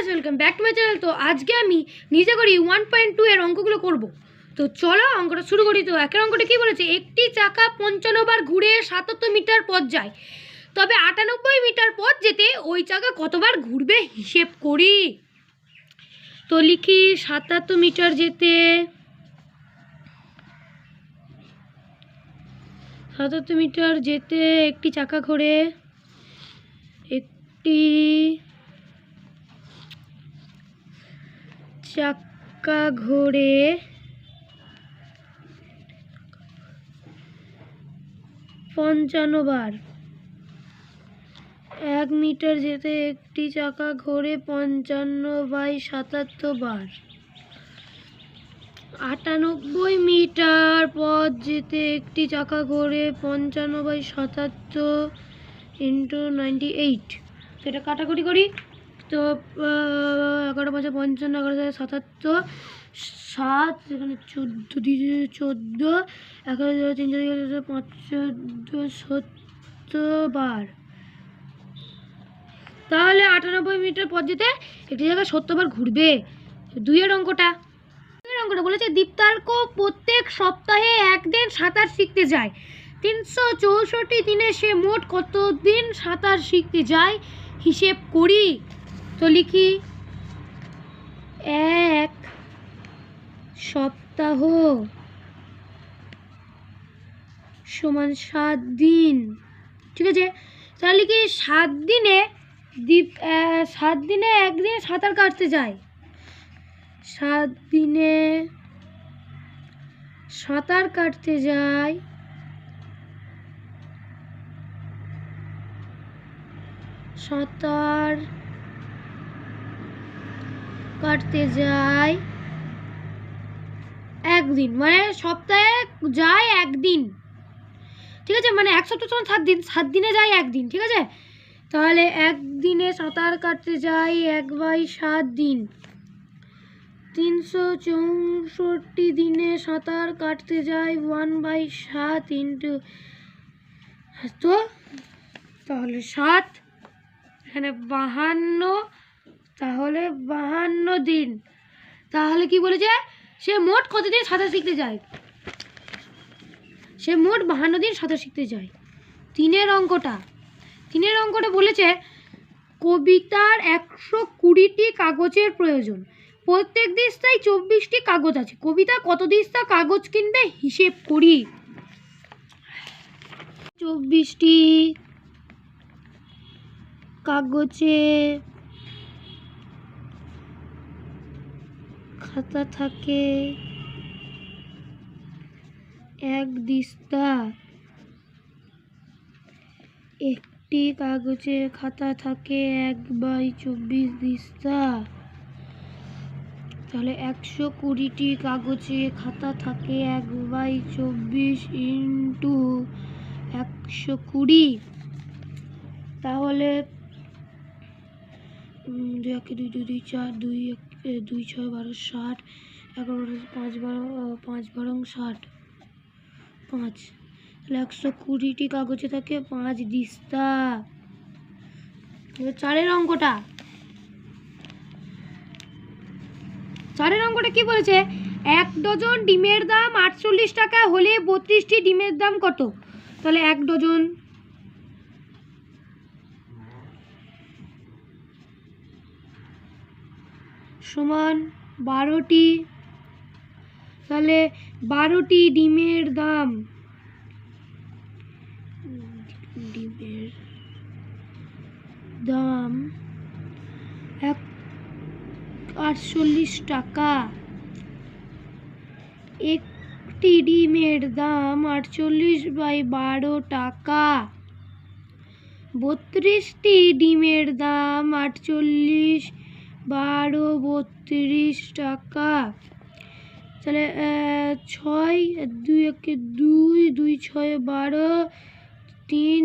Guys welcome back to my channel তো আজকে আমি নিজে করি ওয়ান পয়েন্ট টু এর অঙ্কগুলো করব। তো চলো অঙ্কটা শুরু করি। তো একের অঙ্কটা কী বলেছে? একটি চাকা পঞ্চান্ন বার ঘুরে সাতাত্তর মিটার পথ যায়। তবে আটানব্বই মিটার পথ যেতে ওই চাকা কতবার ঘুরবে হিসেব করি। তো লিখি, সাতাত্তর মিটার যেতে সাতাত্তর মিটার যেতে একটি চাকা ঘোরে একটি চাক্কা ঘোরে পঞ্চান্ন বার। এক মিটার যেতে একটি চাকা ঘোরে পঞ্চান্ন বাই সাতাত্তর বার। আটানব্বই মিটার পথ যেতে একটি চাকা ঘোরে পঞ্চান্ন বাই সাতাত্তর ইন্টু নাইনটি এইট এটা কাটাকুটি করি। তো এগারো পাঁচে পঞ্চান্ন, এগারো হাজার সাতাত্তর, সাত, এখানে চোদ্দ দিয়ে চোদ্দ, এগারো হাজার তিন হাজার পাঁচ চোদ্দ সত্তর বার। তাহলে আটানব্বই মিটার পথ যেতে একটি জায়গায় সত্তর বার ঘুরবে। দুইয়ের অঙ্কটা। দুইয়ের অঙ্কটা বলেছে, দীপ্তার্ক প্রত্যেক সপ্তাহে একদিন সাঁতার শিখতে যায়। তিনশো চৌষট্টি দিনে সে মোট কতদিন সাঁতার শিখতে যায়? হিসেব করি। তো লিখি এক সপ্তাহ সমান সাত দিন। ঠিক আছে? তাহলে লিখি সাত দিনে আহ, সাত দিনে একদিন সাঁতার কাটতে যায় সাত দিনে সাঁতার কাটতে যায় সাঁতার কাটতে যায় একদিন মানে সপ্তাহে যায় একদিন। ঠিক আছে? মানে এক সপ্তাহ তখন সাত দিন, সাত দিনে যায় একদিন, ঠিক আছে? তাহলে একদিনে সাঁতার কাটতে যাই এক বাই সাত দিন। তিনশো চৌষট্টি দিনে সাঁতার কাটতে যাই ওয়ান বাই সাত ইন্টু, তো তাহলে সাত, এখানে বাহান্ন তাহলে বাহান্ন দিন। তাহলে কি বলেছে? সে মোট কতদিন সাঁতার শিখতে যায়? সে মোট বাহান্ন দিন সাঁতার শিখতে যায়। তিনের অঙ্কটা। তিনের অঙ্কটা বলেছে, কবিতার একশো কুড়িটি কাগজের প্রয়োজন। প্রত্যেক দিস্তায় চব্বিশটি কাগজ আছে। কবিতা কত দিস্তা কাগজ কিনবে? হিসেব করি। চব্বিশটি কাগজে খাতা থাকে। এক দিস্তা। একটি কাগজে খাতা থাকে এক বাই চব্বিশ দিস্তা। তাহলে একশো কুড়িটি কাগজে খাতা থাকে এক বাই চব্বিশ ইন্টু একশো কুড়ি। তাহলে দুই একে দুই দুই দুই, চার, দুই এক দুই, ছয়, বারো, ষাট, এগারো পাঁচ, বারো পাঁচ, বারো ষাট। পাঁচ। তাহলে একশো কুড়িটি কাগজে থাকে পাঁচ দিস্তা। চারের অঙ্কটা। চারের অঙ্কটা কি বলেছে? এক ডজন ডিমের দাম আটচল্লিশ টাকা হলে বত্রিশটি ডিমের দাম কত? তাহলে এক ডজন সমান বারোটি। তাহলে বারোটি ডিমের দাম। ডিমের দাম এক আটচল্লিশ টাকা। একটি ডিমের দাম আটচল্লিশ বাই বারো টাকা। বত্রিশটি ডিমের দাম আটচল্লিশ বারো বত্রিশ টাকা। তাহলে ছয়, দুই একে দুই দুই ছয় বারো, তিন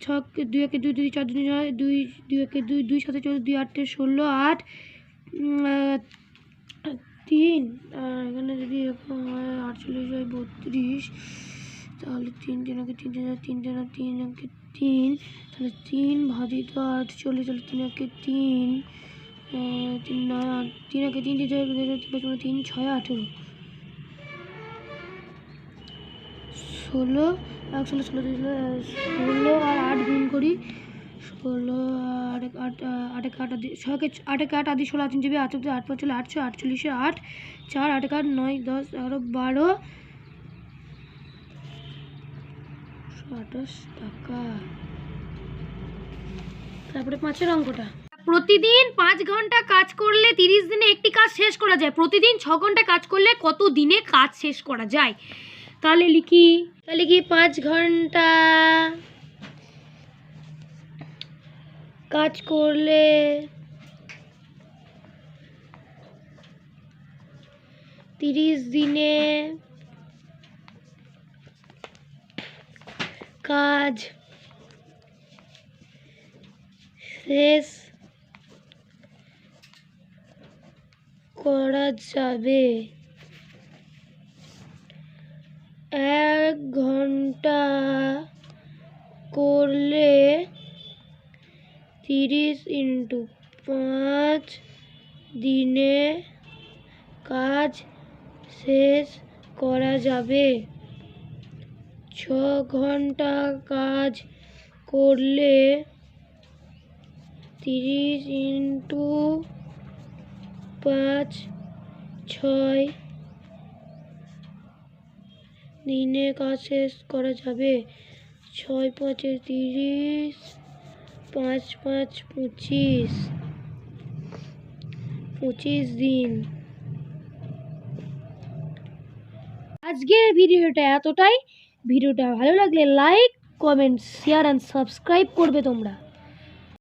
ছকে দুই একে দুই দুই চার, দুই নয় দুই দুই একে দুই দুই সাথে চোদ্দ দুই আটে ষোলো, আট তিন, আর এখানে যদি এরকম হয়, আটচল্লিশ বাই বত্রিশ, তাহলে তিন একে তিন তিন তিন তিন তিন একে তিন, তাহলে তিন ভাজিত আটচল্লিশ তাহলে তিন একে তিন তিন একে তিন তিন ছয় তিন পাঁচ তিন ছয় আঠেরো। ষোলো এক ষোলো ষোলো ষোলো, আর আট গুণ করি। ষোলো আট আহ, আট এক আট আদি ছয়কে আট এক আট আদি ষোলো আট যাবে আট আট পাঁচ আটশো আটচল্লিশে আট চার আট এক আট নয় দশ এগারো বারো আঠাশ টাকা। তারপরে পাঁচের অঙ্কটা। প্রতিদিন পাঁচ ঘণ্টা কাজ করলে তিরিশ দিনে একটি কাজ শেষ করা যায়। প্রতিদিন ছ ঘণ্টা কাজ করলে কত দিনে কাজ শেষ করা যায়? তাহলে লিখি, তাহলে কি পাঁচ ঘণ্টা কাজ করলে তিরিশ দিনে কাজ শেষ করা যাবে? এক ঘণ্টা করলে তিরিশ ইন্টু পাঁচ দিনে কাজ শেষ করা যাবে। ছ ঘণ্টা কাজ করলে তিরিশ ইন্টু পাঁচ, ছয় দিনে কাজ শেষ করা যাবে। ছয়, পাঁচে তিরিশ, পাঁচ পাঁচ, পঁচিশ পঁচিশ দিন। আজকের ভিডিওটা এতটাই। ভিডিওটা ভালো লাগলে like comment share and subscribe করবে তোমরা।